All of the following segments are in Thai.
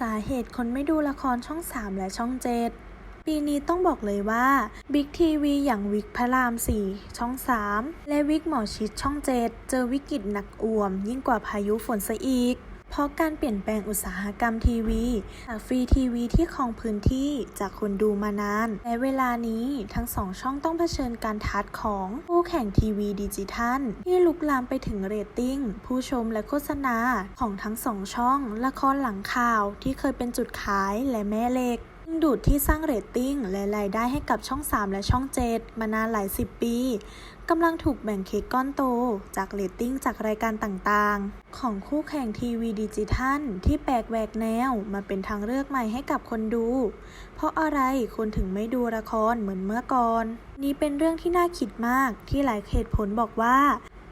สาเหตุคนไม่ดูละครช่อง 3 และช่อง 7 ปีนี้ต้องบอกเลยว่าบิ๊กทีวีอย่างวิกพระราม 4 ช่อง 3 และวิกหมอชิดช่อง 7 เจอวิกฤตหนักอ่วม ยิ่งกว่าพายุฝนซะอีก เพราะการเปลี่ยนแปลงอุตสาหกรรมทีวี จากฟรีทีวีที่ครองพื้นที่จากคนดูมานาน และเวลานี้ทั้งสองช่องต้องเผชิญการทัดของผู้แข่งทีวีดิจิทัล ที่ลุกลามไปถึงเรตติ้ง ผู้ชมและโฆษณาของทั้งสองช่อง ละครหลังข่าวที่เคยเป็นจุดขายและแม่เหล็ก ดูดที่สร้างเรตติ้งและรายได้ให้กับช่อง 3 และช่อง 7 มานานหลายสิบปีกำลังถูกแบ่งเค้กก้อนโต จากเรตติ้งจากรายการต่างๆ ของคู่แข่งทีวีดิจิทัล ที่แปลกแหวกแนวมาเป็นทางเลือกใหม่ให้กับคนดู เพราะอะไรคนถึงไม่ดูละครเหมือนเมื่อก่อน นี่เป็นเรื่องที่น่าคิดมากที่หลายเหตุผลบอกว่า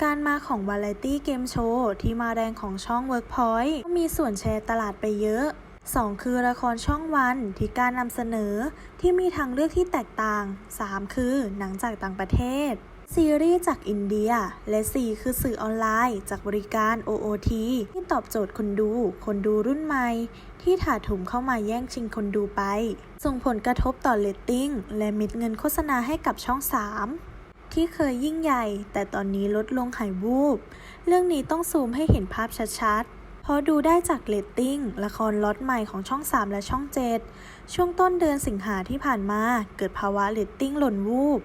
การมาของวาไรตี้เกมโชว์ที่มาแรงของช่อง Workpoint มีส่วนแชร์ตลาดไปเยอะ 2 คือละครช่องวันที่การนำเสนอที่มีทางเลือกที่แตกต่าง 3 คือหนังจากต่างประเทศ ซีรีส์จากอินเดีย และ 4 คือสื่อออนไลน์ จากบริการ OOT ที่ตอบโจทย์คนดู คนดูรุ่นใหม่ ที่ถาโถมเข้ามาแย่งชิงคนดูไป ส่งผลกระทบต่อเรตติ้ง และม็ดเงินโฆษณาให้กับช่อง 3ที่เคยยิ่งใหญ่ แต่ตอนนี้ลดลงหายวูบ เรื่องนี้ต้องซูมให้เห็นภาพชัดๆ เพราะดูได้จากเลตติ้ง ละครล็อตใหม่ของช่อง 3 และช่อง 7 ช่วงต้นเดือนสิงหาที่ผ่านมา เกิดภาวะเลตติ้งหล่นวูบ